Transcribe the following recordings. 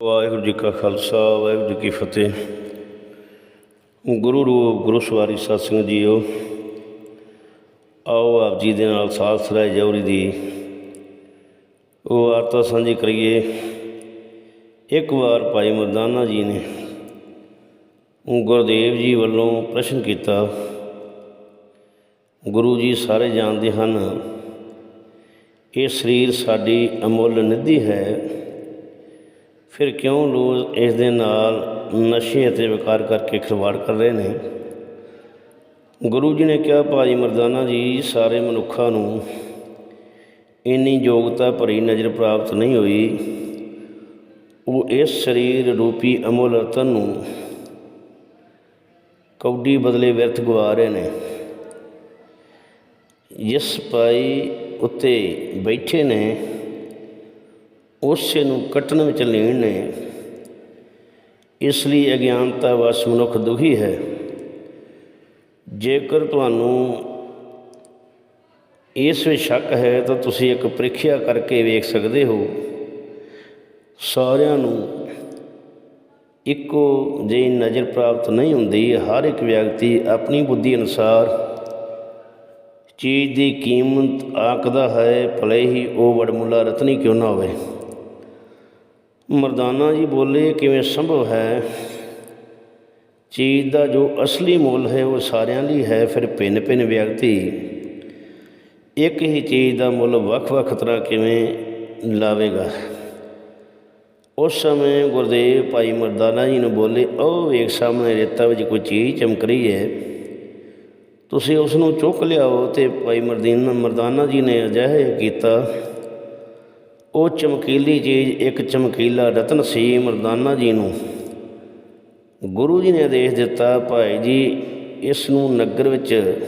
ਵਾਹਿਗੁਰੂ ਜੀ ਕਾ ਖਾਲਸਾ, ਵਾਹਿਗੁਰੂ ਜੀ ਕੀ ਫਤਿਹ। ਗੁਰੂ ਰੂਪ, ਗੁਰੂ ਸਵਾਰੀ ਸਤਿ ਸਿੰਘ ਜੀਓ। ਆਓ ਆਪ ਜੀ ਦੇ ਨਾਲ ਸਾਥ ਸਰਾਏ ਜੌਰੀ ਦੀ ਉਹ ਵਾਰਤਾ ਸਾਂਝੀ ਕਰੀਏ। ਇੱਕ ਵਾਰ ਭਾਈ ਮਰਦਾਨਾ ਜੀ ਨੇ ਗੁਰਦੇਵ ਜੀ ਵੱਲੋਂ ਪ੍ਰਸ਼ਨ ਕੀਤਾ, ਗੁਰੂ ਜੀ ਸਾਰੇ ਜਾਣਦੇ ਹਨ, ਇਹ ਸਰੀਰ ਸਾਡੀ ਅਮੁੱਲ ਨਿਧੀ ਹੈ। ਫਿਰ ਕਿਉਂ ਲੋਕ ਇਸ ਦੇ ਨਾਲ ਨਸ਼ੇ ਅਤੇ ਵਿਕਾਰ ਕਰਕੇ ਖਿਲਵਾੜ ਕਰ ਰਹੇ ਨੇ? ਗੁਰੂ ਜੀ ਨੇ ਕਿਹਾ, ਭਾਈ ਮਰਦਾਨਾ ਜੀ, ਸਾਰੇ ਮਨੁੱਖਾਂ ਨੂੰ ਇੰਨੀ ਯੋਗਤਾ ਭਰੀ ਨਜ਼ਰ ਪ੍ਰਾਪਤ ਨਹੀਂ ਹੋਈ। ਉਹ ਇਸ ਸਰੀਰ ਰੂਪੀ ਅਮੁੱਲ ਰਤਨ ਨੂੰ ਕੌਡੀ ਬਦਲੇ ਵਿਅਰਥ ਗਵਾ ਰਹੇ ਨੇ। ਜਿਸ ਪਾਈ ਉੱਤੇ ਬੈਠੇ ਨੇ ਉਸੇ ਨੂੰ ਕੱਟਣ ਵਿੱਚ ਲੀਨ ਨੇ। ਇਸ ਲਈ ਅਗਿਆਨਤਾ ਵਸ ਮਨੁੱਖ ਦੁਖੀ ਹੈ। ਜੇਕਰ ਤੁਹਾਨੂੰ ਇਸ ਵਿੱਚ ਸ਼ੱਕ ਹੈ, ਤਾਂ ਤੁਸੀਂ ਇੱਕ ਪ੍ਰੀਖਿਆ ਕਰਕੇ ਵੇਖ ਸਕਦੇ ਹੋ। ਸਾਰਿਆਂ ਨੂੰ ਇੱਕੋ ਜਿਹੀ ਨਜ਼ਰ ਪ੍ਰਾਪਤ ਨਹੀਂ ਹੁੰਦੀ। ਹਰ ਇੱਕ ਵਿਅਕਤੀ ਆਪਣੀ ਬੁੱਧੀ ਅਨੁਸਾਰ ਚੀਜ਼ ਦੀ ਕੀਮਤ ਆਕਦਾ ਹੈ, ਭਲੇ ਹੀ ਉਹ ਵਡਮੁੱਲਾ ਰਤਨੀ ਕਿਉਂ ਨਾ ਹੋਵੇ। ਮਰਦਾਨਾ ਜੀ ਬੋਲੇ, ਕਿਵੇਂ ਸੰਭਵ ਹੈ? ਚੀਜ਼ ਦਾ ਜੋ ਅਸਲੀ ਮੁੱਲ ਹੈ, ਉਹ ਸਾਰਿਆਂ ਲਈ ਹੈ। ਫਿਰ ਭਿੰਨ ਭਿੰਨ ਵਿਅਕਤੀ ਇੱਕ ਹੀ ਚੀਜ਼ ਦਾ ਮੁੱਲ ਵੱਖ-ਵੱਖ ਤਰ੍ਹਾਂ ਕਿਵੇਂ ਲਾਵੇਗਾ? ਉਸ ਸਮੇਂ ਗੁਰਦੇਵ ਭਾਈ ਮਰਦਾਨਾ ਜੀ ਨੂੰ ਬੋਲੇ ਉਹ ਵੇਖ ਸਾਹਮਣੇ ਰੇਤਾ ਵਿੱਚ ਕੋਈ ਚੀਜ਼ ਚਮਕ ਰਹੀ ਹੈ। ਤੁਸੀਂ ਉਸ ਨੂੰ ਚੁੱਕ ਲਿਆਓ। ਤੇ ਭਾਈ ਮਰਦੀਨਾ ਮਰਦਾਨਾ ਜੀ ਨੇ ਅਜਿਹਾ ਕੀਤਾ ਉਹ ਚਮਕੀਲੀ ਚੀਜ਼ ਇੱਕ ਚਮਕੀਲਾ ਰਤਨ ਸੀ ਮਰਦਾਨਾ ਜੀ ਨੂੰ। ਗੁਰੂ ਜੀ ਨੇ ਆਦੇਸ਼ ਦਿੱਤਾ, ਭਾਈ ਜੀ, ਇਸ ਨੂੰ ਨਗਰ ਵਿੱਚ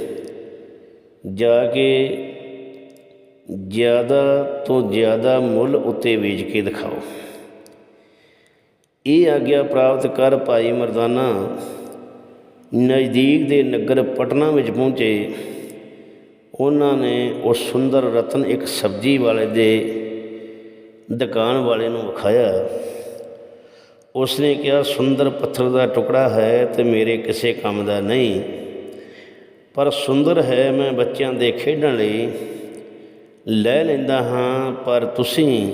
ਜਾ ਕੇ ਜ਼ਿਆਦਾ ਤੋਂ ਜ਼ਿਆਦਾ ਮੁੱਲ ਉੱਤੇ ਵੇਚ ਕੇ ਦਿਖਾਓ। ਇਹ ਆਗਿਆ ਪ੍ਰਾਪਤ ਕਰ ਭਾਈ ਮਰਦਾਨਾ। ਨਜ਼ਦੀਕ ਦੇ ਨਗਰ ਪਟਨਾ ਵਿੱਚ ਪਹੁੰਚੇ। ਉਹਨਾਂ ਨੇ ਉਹ ਸੁੰਦਰ ਰਤਨ ਇੱਕ ਸਬਜ਼ੀ ਵਾਲੇ ਦੇ ਦੁਕਾਨ ਵਾਲੇ ਨੂੰ ਵਿਖਾਇਆ, ਉਸਨੇ ਕਿਹਾ, ਸੁੰਦਰ ਪੱਥਰ ਦਾ ਟੁਕੜਾ ਹੈ ਤੇ ਮੇਰੇ ਕਿਸੇ ਕੰਮ ਦਾ ਨਹੀਂ, ਪਰ ਸੁੰਦਰ ਹੈ ਮੈਂ ਬੱਚਿਆਂ ਦੇ ਖੇਡਣ ਲਈ ਲੈ ਲੈਂਦਾ ਹਾਂ, ਪਰ ਤੁਸੀਂ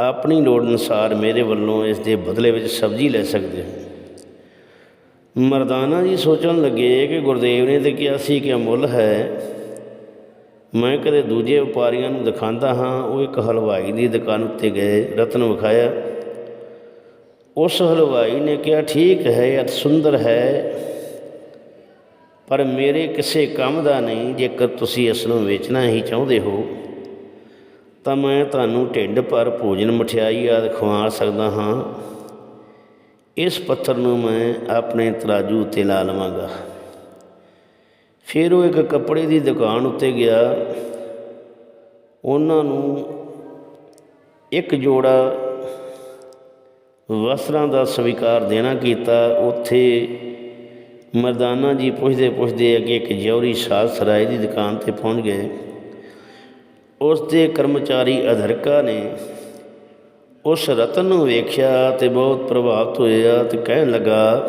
ਆਪਣੀ ਲੋੜ ਅਨੁਸਾਰ ਮੇਰੇ ਵੱਲੋਂ ਇਸ ਦੇ ਬਦਲੇ ਵਿੱਚ ਸਬਜ਼ੀ ਲੈ ਸਕਦੇ ਹੋ। ਮਰਦਾਨਾ ਜੀ ਸੋਚਣ ਲੱਗੇ ਕਿ ਗੁਰਦੇਵ ਨੇ ਤੇ ਕਿਹਾ ਸੀ ਕਿ ਅਮੁੱਲ ਹੈ। ਮੈਂ ਕਦੇ ਦੂਜੇ ਵਪਾਰੀਆਂ ਨੂੰ ਦਿਖਾਉਂਦਾ ਹਾਂ, ਉਹ ਇੱਕ ਹਲਵਾਈ ਦੀ ਦੁਕਾਨ ਉੱਤੇ ਗਏ, ਰਤਨ ਵਿਖਾਇਆ। ਉਸ ਹਲਵਾਈ ਨੇ ਕਿਹਾ, ਠੀਕ ਹੈ, ਇਹ ਸੁੰਦਰ ਹੈ, ਪਰ ਮੇਰੇ ਕਿਸੇ ਕੰਮ ਦਾ ਨਹੀਂ, ਜੇਕਰ ਤੁਸੀਂ ਇਸ ਨੂੰ ਵੇਚਣਾ ਹੀ ਚਾਹੁੰਦੇ ਹੋ, ਤਾਂ ਮੈਂ ਤੁਹਾਨੂੰ ਢਿੱਡ ਭਰ ਭੋਜਨ ਮਠਿਆਈ ਆਦਿ ਖਵਾ ਸਕਦਾ ਹਾਂ। ਇਸ ਪੱਥਰ ਨੂੰ ਮੈਂ ਆਪਣੇ ਤਰਾਜੂ ਉੱਤੇ ਲਾ ਲਵਾਂਗਾ। ਫਿਰ ਉਹ ਇੱਕ ਕੱਪੜੇ ਦੀ ਦੁਕਾਨ ਉੱਤੇ ਗਿਆ। ਉਹਨਾਂ ਨੂੰ ਇੱਕ ਜੋੜਾ ਵਸਤਰਾਂ ਦਾ ਸਵੀਕਾਰ ਦੇਣਾ ਕੀਤਾ। ਉੱਥੇ ਮਰਦਾਨਾ ਜੀ ਪੁੱਛਦੇ ਪੁੱਛਦੇ ਅੱਗੇ ਇੱਕ ਜੌਰੀ ਸਾਧ ਸਰਾਏ ਦੀ ਦੁਕਾਨ ਤੇ ਪਹੁੰਚ ਗਏ। ਉਸ ਦੇ ਕਰਮਚਾਰੀ ਅਧਰਕਾ ਨੇ ਉਸ ਰਤਨ ਨੂੰ ਵੇਖਿਆ ਤੇ ਬਹੁਤ ਪ੍ਰਭਾਵਿਤ ਹੋਇਆ ਤੇ ਕਹਿਣ ਲੱਗਾ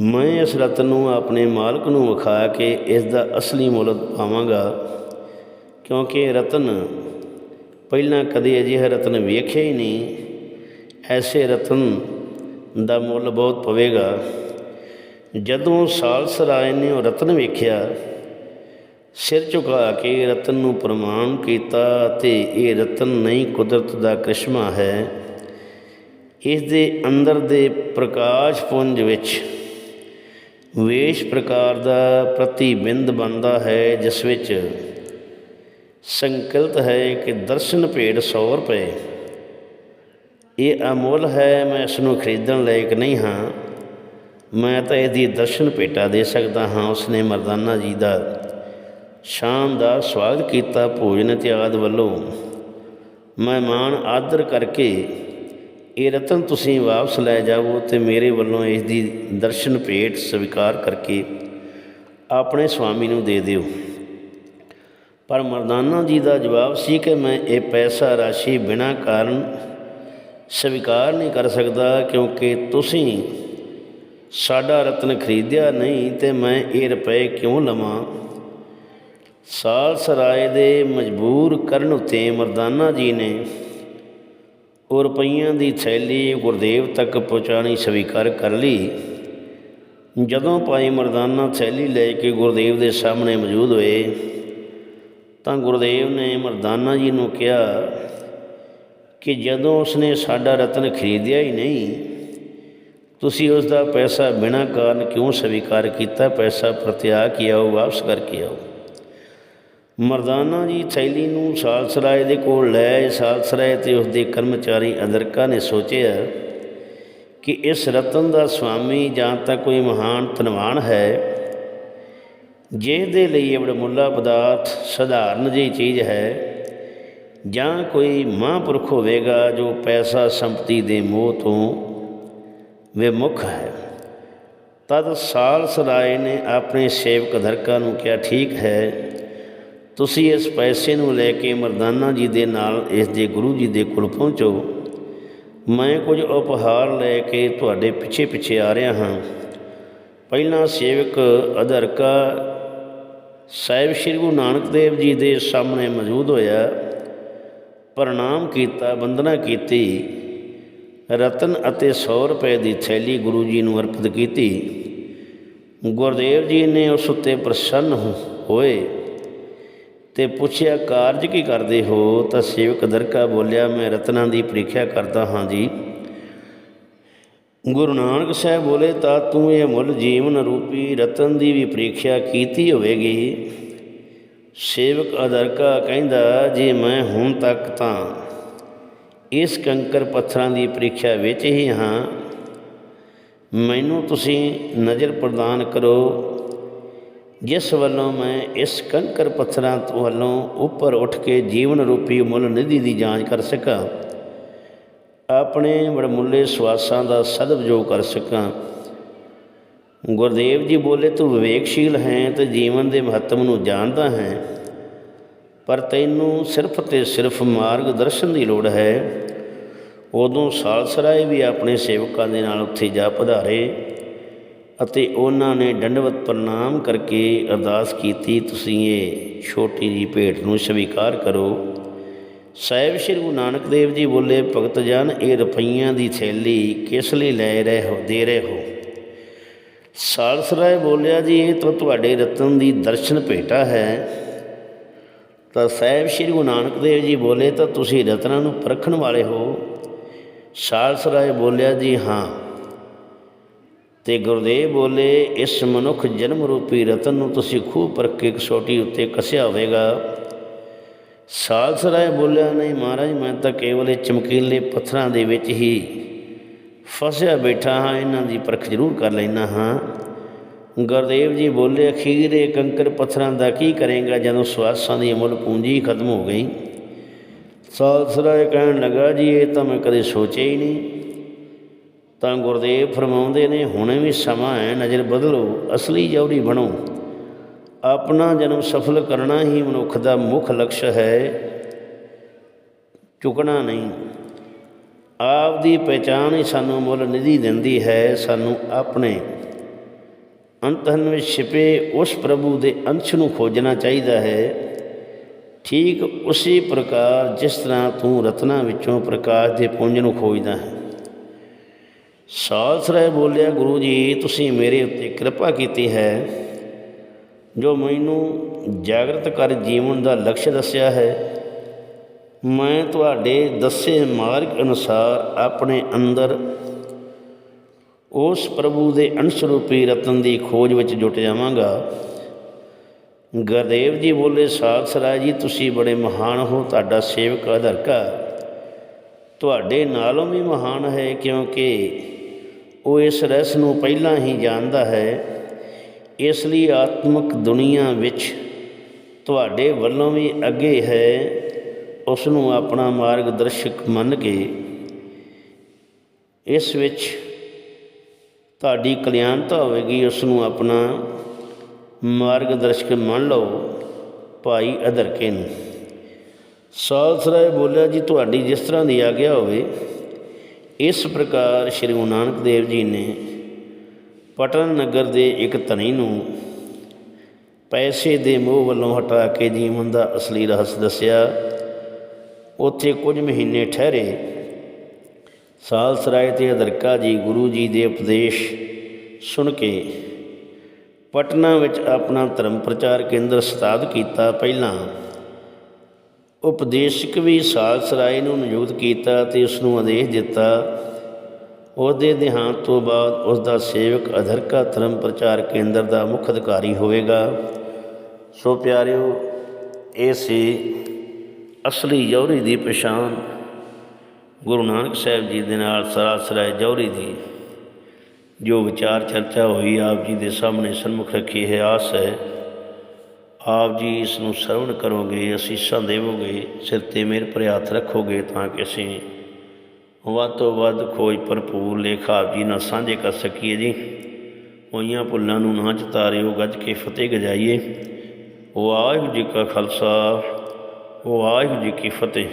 ਮੈਂ ਇਸ ਰਤਨ ਨੂੰ ਆਪਣੇ ਮਾਲਕ ਨੂੰ ਵਿਖਾ ਕੇ ਇਸ ਦਾ ਅਸਲੀ ਮੁੱਲ ਪਾਵਾਂਗਾ। ਕਿਉਂਕਿ ਰਤਨ ਪਹਿਲਾਂ ਕਦੇ ਅਜਿਹਾ ਰਤਨ ਵੇਖਿਆ ਹੀ ਨਹੀਂ। ਐਸੇ ਰਤਨ ਦਾ ਮੁੱਲ ਬਹੁਤ ਪਵੇਗਾ। ਜਦੋਂ ਸਾਲਸ ਰਾਏ ਨੇ ਉਹ ਰਤਨ ਵੇਖਿਆ, ਸਿਰ ਝੁਕਾ ਕੇ ਰਤਨ ਨੂੰ ਪ੍ਰਮਾਣ ਕੀਤਾ ਤੇ ਇਹ ਰਤਨ ਨਹੀਂ ਕੁਦਰਤ ਦਾ ਕ੍ਰਿਸ਼ਮਾ ਹੈ। ਇਸ ਦੇ ਅੰਦਰ ਦੇ ਪ੍ਰਕਾਸ਼ ਪੁੰਜ ਵਿੱਚ ਵੇਸ਼ ਪ੍ਰਕਾਰ ਦਾ ਪ੍ਰਤੀਬਿੰਦ ਬਣਦਾ ਹੈ, ਜਿਸ ਵਿੱਚ ਸੰਕਲਪ ਹੈ ਕਿ ਦਰਸ਼ਨ ਭੇਟ 100 ਰੁਪਏ ਇਹ ਅਮੁੱਲ ਹੈ, ਮੈਂ ਇਸ ਨੂੰ ਖਰੀਦਣ ਲਾਇਕ ਨਹੀਂ ਹਾਂ। ਮੈਂ ਤਾਂ ਇਹਦੀ ਦਰਸ਼ਨ ਭੇਟਾ ਦੇ ਸਕਦਾ ਹਾਂ। ਉਸਨੇ ਮਰਦਾਨਾ ਜੀ ਦਾ ਸ਼ਾਨਦਾਰ ਸਵਾਗਤ ਕੀਤਾ ਭੋਜਨ ਇਤਿਆਦ ਵੱਲੋਂ। ਮਹਿਮਾਨ ਆਦਰ ਕਰਕੇ ਇਹ ਰਤਨ ਤੁਸੀਂ ਵਾਪਸ ਲੈ ਜਾਵੋ ਤੇ ਮੇਰੇ ਵੱਲੋਂ ਇਸ ਦੀ ਦਰਸ਼ਨ ਭੇਟ ਸਵੀਕਾਰ ਕਰਕੇ ਆਪਣੇ ਸਵਾਮੀ ਨੂੰ ਦੇ ਦਿਓ। ਪਰ ਮਰਦਾਨਾ ਜੀ ਦਾ ਜਵਾਬ ਸੀ ਕਿ ਮੈਂ ਇਹ ਪੈਸਾ ਰਾਸ਼ੀ ਬਿਨਾਂ ਕਾਰਨ ਸਵੀਕਾਰ ਨਹੀਂ ਕਰ ਸਕਦਾ ਕਿਉਂਕਿ ਤੁਸੀਂ ਸਾਡਾ ਰਤਨ ਖਰੀਦਿਆ ਨਹੀਂ ਤੇ ਮੈਂ ਇਹ ਰੁਪਏ ਕਿਉਂ ਲਵਾਂ? ਸਾਲ ਸਰਾਏ ਦੇ ਮਜਬੂਰ ਕਰਨ ਉਤੇ ਮਰਦਾਨਾ ਜੀ ਨੇ ਉਹ ਰੁਪਈਆਂ ਦੀ ਥੈਲੀ ਗੁਰਦੇਵ ਤੱਕ ਪਹੁੰਚਾਣੀ ਸਵੀਕਾਰ ਕਰ ਲਈ। ਜਦੋਂ ਭਾਈ ਮਰਦਾਨਾ ਥੈਲੀ ਲੈ ਕੇ ਗੁਰਦੇਵ ਦੇ ਸਾਹਮਣੇ ਮੌਜੂਦ ਹੋਏ, ਤਾਂ ਗੁਰਦੇਵ ਨੇ ਮਰਦਾਨਾ ਜੀ ਨੂੰ ਕਿਹਾ ਕਿ ਜਦੋਂ ਉਸਨੇ ਸਾਡਾ ਰਤਨ ਖਰੀਦਿਆ ਹੀ ਨਹੀਂ, ਤੁਸੀਂ ਉਸ ਦਾ ਪੈਸਾ ਬਿਨਾਂ ਕਾਰਨ ਕਿਉਂ ਸਵੀਕਾਰ ਕੀਤਾ? ਪੈਸਾ ਪ੍ਰਤਿਆ ਕੇ ਆਓ, ਵਾਪਸ ਕਰਕੇ ਆਓ। ਮਰਦਾਨਾ ਜੀ ਥੈਲੀ ਨੂੰ ਸਾਲਸਰਾਏ ਦੇ ਕੋਲ ਲੈ ਆਏ। ਸਾਲਸਰਾਏ ਤੇ ਉਸ ਦੇ ਕਰਮਚਾਰੀ ਅਦਰਕਾ ਨੇ ਸੋਚਿਆ ਕਿ ਇਸ ਰਤਨ ਦਾ ਸੁਆਮੀ ਜਾਂ ਤਾਂ ਕੋਈ ਮਹਾਨ ਧਨਵਾਨ ਹੈ, ਜਿਹਦੇ ਲਈ ਇਹ ਬੜਮੁੱਲਾ ਪਦਾਰਥ ਸਧਾਰਨ ਜਿਹੀ ਚੀਜ਼ ਹੈ, ਜਾਂ ਕੋਈ ਮਹਾਂਪੁਰਖ ਹੋਵੇਗਾ ਜੋ ਪੈਸਾ ਸੰਪਤੀ ਦੇ ਮੋਹ ਤੋਂ ਵਿਮੁਖ ਹੈ। ਤਦ ਸਾਲ ਸਰਾਏ ਨੇ ਆਪਣੇ ਸੇਵਕ ਧਰਕਾ ਨੂੰ ਕਿਹਾ, ਠੀਕ ਹੈ ਤੁਸੀਂ ਇਸ ਪੈਸੇ ਨੂੰ ਲੈ ਕੇ ਮਰਦਾਨਾ ਜੀ ਦੇ ਨਾਲ ਇਸ ਦੇ ਗੁਰੂ ਜੀ ਦੇ ਕੋਲ ਪਹੁੰਚੋ। ਮੈਂ ਕੁਝ ਉਪਹਾਰ ਲੈ ਕੇ ਤੁਹਾਡੇ ਪਿੱਛੇ ਪਿੱਛੇ ਆ ਰਿਹਾ ਹਾਂ। ਪਹਿਲਾਂ ਸੇਵਕ ਅਧਰਕਾ ਸਾਹਿਬ ਸ੍ਰੀ ਗੁਰੂ ਨਾਨਕ ਦੇਵ ਜੀ ਦੇ ਸਾਹਮਣੇ ਮੌਜੂਦ ਹੋਇਆ। ਪ੍ਰਣਾਮ ਕੀਤਾ, ਵੰਦਨਾ ਕੀਤੀ। ਰਤਨ ਅਤੇ 100 ਰੁਪਏ ਦੀ ਥੈਲੀ ਗੁਰੂ ਜੀ ਨੂੰ ਅਰਪਿਤ ਕੀਤੀ। ਗੁਰਦੇਵ ਜੀ ਨੇ ਉਸ ਉੱਤੇ ਪ੍ਰਸੰਨ ਹੋਏ। ਤੇ ਪੁੱਛਿਆ, ਕਾਰਜ ਕੀ ਕਰਦੇ ਹੋ? ਤਾਂ ਸੇਵਕ ਦਰਕਾ ਬੋਲਿਆ, ਮੈਂ ਰਤਨਾਂ ਦੀ ਪ੍ਰੀਖਿਆ ਕਰਦਾ ਹਾਂ ਜੀ। ਗੁਰੂ ਨਾਨਕ ਸਾਹਿਬ ਬੋਲੇ, ਤਾਂ ਤੂੰ ਇਹ ਮੁੱਲ ਜੀਵਨ ਰੂਪੀ ਰਤਨ ਦੀ ਵੀ ਪ੍ਰੀਖਿਆ ਕੀਤੀ ਹੋਵੇਗੀ? ਸੇਵਕ ਅਦਰਕਾ ਕਹਿੰਦਾ, ਜੇ ਮੈਂ ਹੁਣ ਤੱਕ ਤਾਂ ਇਸ ਕੰਕਰ ਪੱਥਰਾਂ ਦੀ ਪ੍ਰੀਖਿਆ ਵਿੱਚ ਹੀ ਹਾਂ, ਮੈਨੂੰ ਤੁਸੀਂ ਨਜ਼ਰ ਪ੍ਰਦਾਨ ਕਰੋ ਜਿਸ ਵੱਲੋਂ ਮੈਂ ਇਸ ਕੰਕਰ ਪੱਥਰਾਂ ਤੋਂ ਵੱਲੋਂ ਉੱਪਰ ਉੱਠ ਕੇ ਜੀਵਨ ਰੂਪੀ ਮੁੱਲ ਨਿਧੀ ਦੀ ਜਾਂਚ ਕਰ ਸਕਾਂ। ਆਪਣੇ ਵਡਮੁੱਲੇ ਸਵਾਸਾਂ ਦਾ ਸਦਉਪਯੋਗ ਕਰ ਸਕਾਂ। ਗੁਰਦੇਵ ਜੀ ਬੋਲੇ, ਤੂੰ ਵਿਵੇਕਸ਼ੀਲ ਹੈ ਤੇ ਜੀਵਨ ਦੇ ਮਹੱਤਵ ਨੂੰ ਜਾਣਦਾ ਹੈ, ਪਰ ਤੈਨੂੰ ਸਿਰਫ ਤੇ ਸਿਰਫ ਮਾਰਗ ਦਰਸ਼ਨ ਦੀ ਲੋੜ ਹੈ। ਉਦੋਂ ਸਾਲਸਰਾਏ ਵੀ ਆਪਣੇ ਸੇਵਕਾਂ ਦੇ ਨਾਲ ਉੱਥੇ ਜਾ ਪਧਾਰੇ। ਅਤੇ ਉਹਨਾਂ ਨੇ ਡੰਡਵਤ ਪ੍ਰਣਾਮ ਕਰਕੇ ਅਰਦਾਸ ਕੀਤੀ, ਤੁਸੀਂ ਇਹ ਛੋਟੀ ਜੀ ਭੇਟ ਨੂੰ ਸਵੀਕਾਰ ਕਰੋ। ਸਾਹਿਬ ਸ੍ਰੀ ਗੁਰੂ ਨਾਨਕ ਦੇਵ ਜੀ ਬੋਲੇ, ਭਗਤ ਜਨ, ਇਹ ਰੁਪਈਆਂ ਦੀ ਥੈਲੀ ਕਿਸ ਲਈ ਲੈ ਰਹੇ ਹੋ, ਦੇ ਰਹੇ ਹੋ? ਸਾਲਸ ਰਾਏ ਬੋਲਿਆ, ਜੀ, ਇਹ ਤਾਂ ਤੁਹਾਡੇ ਰਤਨ ਦੀ ਦਰਸ਼ਨ ਭੇਟਾ ਹੈ। ਤਾਂ ਸਾਹਿਬ ਸ੍ਰੀ ਗੁਰੂ ਨਾਨਕ ਦੇਵ ਜੀ ਬੋਲੇ, ਤਾਂ ਤੁਸੀਂ ਰਤਨਾਂ ਨੂੰ ਪਰਖਣ ਵਾਲੇ ਹੋ? ਸਾਲਸ ਰਾਏ ਬੋਲਿਆ, ਜੀ, ਹਾਂ। ਤੇ ਗੁਰਦੇਵ ਬੋਲੇ, ਇਸ ਮਨੁੱਖ ਜਨਮ ਰੂਪੀ ਰਤਨ ਨੂੰ ਤੁਸੀਂ ਖੂਬ ਪਰਖ ਕੇ ਕਸੌਟੀ ਉੱਤੇ ਕੱਸਿਆ ਹੋਵੇਗਾ। ਸਾਲਸਰਾਏ ਬੋਲਿਆ, ਨਹੀਂ ਮਹਾਰਾਜ, ਮੈਂ ਤਾਂ ਕੇਵਲ ਇਹ ਚਮਕੀਲੇ ਪੱਥਰਾਂ ਦੇ ਵਿੱਚ ਹੀ ਫਸਿਆ ਬੈਠਾ ਹਾਂ, ਇਹਨਾਂ ਦੀ ਪਰਖ ਜ਼ਰੂਰ ਕਰ ਲੈਣਾ ਹਾਂ। ਗੁਰਦੇਵ ਜੀ ਬੋਲੇ, ਅਖੀਰ ਅਖੀਰੇ ਕੰਕਰ ਪੱਥਰਾਂ ਦਾ ਕੀ ਕਰੇਗਾ ਜਦੋਂ ਸਵਾਸਾਂ ਦੀ ਅਮਲ ਪੂੰਜੀ ਖਤਮ ਹੋ ਗਈ? ਸਾਲਸਰਾਏ ਕਹਿਣ ਲੱਗਾ, ਜੀ, ਇਹ ਤਾਂ ਮੈਂ ਕਦੇ ਸੋਚਿਆ ਹੀ ਨਹੀਂ। ਤਾਂ ਗੁਰਦੇਵ ਫਰਮਾਉਂਦੇ ਨੇ, ਹੁਣੇ ਵੀ ਸਮਾਂ ਹੈ, ਨਜ਼ਰ ਬਦਲੋ, ਅਸਲੀ ਜੌੜੀ ਬਣੋ। ਆਪਣਾ ਜਨਮ ਸਫਲ ਕਰਨਾ ਹੀ ਮਨੁੱਖ ਦਾ ਮੁੱਖ ਲਕਸ਼ ਹੈ, ਚੁਕਣਾ ਨਹੀਂ। ਆਪ ਦੀ ਪਹਿਚਾਣ ਹੀ ਸਾਨੂੰ ਮੁੱਲ ਨਿਧੀ ਦਿੰਦੀ ਹੈ, ਸਾਨੂੰ ਆਪਣੇ ਅੰਤਨ ਵਿੱਚ ਛਿਪੇ ਉਸ ਪ੍ਰਭੂ ਦੇ ਅੰਸ਼ ਨੂੰ ਖੋਜਣਾ ਚਾਹੀਦਾ ਹੈ। ਠੀਕ ਉਸੇ ਪ੍ਰਕਾਰ ਜਿਸ ਤਰ੍ਹਾਂ ਤੂੰ ਰਤਨਾ ਵਿੱਚੋਂ ਪ੍ਰਕਾਸ਼ ਦੇ ਪੁੰਜ ਨੂੰ ਖੋਜਦਾ ਹੈ। ਸਾਲਸਰਾਏ ਬੋਲਿਆ, ਗੁਰੂ ਜੀ, ਤੁਸੀਂ ਮੇਰੇ ਉੱਤੇ ਕਿਰਪਾ ਕੀਤੀ ਹੈ, ਜੋ ਮੈਨੂੰ ਜਾਗਰਤ ਕਰ ਜੀਵਨ ਦਾ ਲਕਸ਼ ਦੱਸਿਆ ਹੈ। ਮੈਂ ਤੁਹਾਡੇ ਦੱਸੇ ਮਾਰਗ ਅਨੁਸਾਰ ਆਪਣੇ ਅੰਦਰ ਉਸ ਪ੍ਰਭੂ ਦੇ ਅੰਸ਼ ਰੂਪੀ ਰਤਨ ਦੀ ਖੋਜ ਵਿੱਚ ਜੁਟ ਜਾਵਾਂਗਾ। ਗੁਰਦੇਵ ਜੀ ਬੋਲੇ ਸਾਲਸਰਾਏ ਜੀ, ਤੁਸੀਂ ਬੜੇ ਮਹਾਨ ਹੋ, ਤੁਹਾਡਾ ਸੇਵਕ ਅਧਰਕਾ। ਤੁਹਾਡੇ ਨਾਲੋਂ ਵੀ ਮਹਾਨ ਹੈ, ਕਿਉਂਕਿ ਉਹ ਇਸ ਰਸ ਨੂੰ ਪਹਿਲਾਂ ਹੀ ਜਾਣਦਾ ਹੈ, ਇਸ ਲਈ ਆਤਮਿਕ ਦੁਨੀਆ ਵਿੱਚ ਤੁਹਾਡੇ ਵੱਲੋਂ ਵੀ ਅੱਗੇ ਹੈ ਉਸ ਨੂੰ ਆਪਣਾ ਮਾਰਗਦਰਸ਼ਕ ਮੰਨ ਕੇ, ਇਸ ਵਿੱਚ ਤੁਹਾਡੀ ਕਲਿਆਣਤਾ ਹੋਵੇਗੀ ਉਸ ਨੂੰ ਆਪਣਾ ਮਾਰਗਦਰਸ਼ਕ ਮੰਨ ਲਓ ਭਾਈ ਅਦਰਕੇ ਨੂੰ। ਸਾਲਸਰਾਏ ਬੋਲਿਆ ਜੀ, ਤੁਹਾਡੀ ਜਿਸ ਤਰ੍ਹਾਂ ਦੀ ਆਗਿਆ ਹੋਵੇ ਇਸ ਪ੍ਰਕਾਰ ਸ੍ਰੀ ਗੁਰੂ ਨਾਨਕ ਦੇਵ ਜੀ ਨੇ ਪਟਨ ਨਗਰ ਦੇ ਇੱਕ ਧਨੀ ਨੂੰ ਪੈਸੇ ਦੇ ਮੋਹ ਵੱਲੋਂ ਹਟਾ ਕੇ ਜੀਵਨ ਦਾ ਅਸਲੀ ਰਹੱਸ ਦੱਸਿਆ। ਉੱਥੇ ਕੁਝ ਮਹੀਨੇ ਠਹਿਰੇ। ਸਾਲਸਰਾਏ ਤੇ ਅਦਰਕਾ ਜੀ ਗੁਰੂ ਜੀ ਦੇ ਉਪਦੇਸ਼ ਸੁਣ ਕੇ ਪਟਨਾ ਵਿੱਚ ਆਪਣਾ ਧਰਮ ਪ੍ਰਚਾਰ ਕੇਂਦਰ ਸਥਾਪਿਤ ਕੀਤਾ। ਪਹਿਲਾਂ ਉਪਦੇਸ਼ਕ ਵੀ ਸਾਲਸਰਾਏ ਨੂੰ ਨਿਯੁਕਤ ਕੀਤਾ ਤੇ ਉਸ ਨੂੰ ਆਦੇਸ਼ ਦਿੱਤਾ। ਉਹਦੇ ਦੇਹਾਂਤ ਤੋਂ ਬਾਅਦ ਉਸ ਦਾ ਸੇਵਕ ਅਧਰਕਾ ਧਰਮ ਪ੍ਰਚਾਰ ਕੇਂਦਰ ਦਾ ਮੁੱਖ ਅਧਿਕਾਰੀ ਹੋਵੇਗਾ। ਸੋ ਪਿਆਰਿਓ, ਇਹ ਸੀ ਅਸਲੀ ਜੌਹਰੀ ਦੀ ਪਛਾਣ। ਗੁਰੂ ਨਾਨਕ ਸਾਹਿਬ ਜੀ ਦੇ ਨਾਲ ਸਰਾਸਰਾਏ ਜੌਹਰੀ ਦੀ ਜੋ ਵਿਚਾਰ ਚਰਚਾ ਹੋਈ, ਆਪ ਜੀ ਦੇ ਸਾਹਮਣੇ ਸਨਮੁਖ ਰੱਖੀ ਹੈ ਆਸ ਹੈ। ਆਪ ਜੀ ਇਸ ਨੂੰ ਸਰਵਣ ਕਰੋਗੇ ਅਸੀਸਾਂ ਦੇਵੋਗੇ, ਸਿਰ ਤੇ ਮੇਰੇ ਪਰ ਹੱਥ ਰੱਖੋਗੇ ਤਾਂ ਕਿ ਅਸੀਂ ਵੱਧ ਤੋਂ ਵੱਧ ਖੋਜ ਭਰਪੂਰ ਲੇਖ ਆਪ ਜੀ ਨਾਲ ਸਾਂਝੇ ਕਰ ਸਕੀਏ ਜੀ। ਹੋਈਆਂ ਭੁੱਲਾਂ ਨੂੰ ਨਾ ਚਤਾਰਿਓ ਗੱਜ ਕੇ ਫਤਿਹ ਗਜਾਈਏ। ਵਾਹਿਗੁਰੂ ਜੀ ਕਾ ਖਾਲਸਾ, ਵਾਹਿਗੁਰੂ ਜੀ ਕੀ ਫਤਿਹ।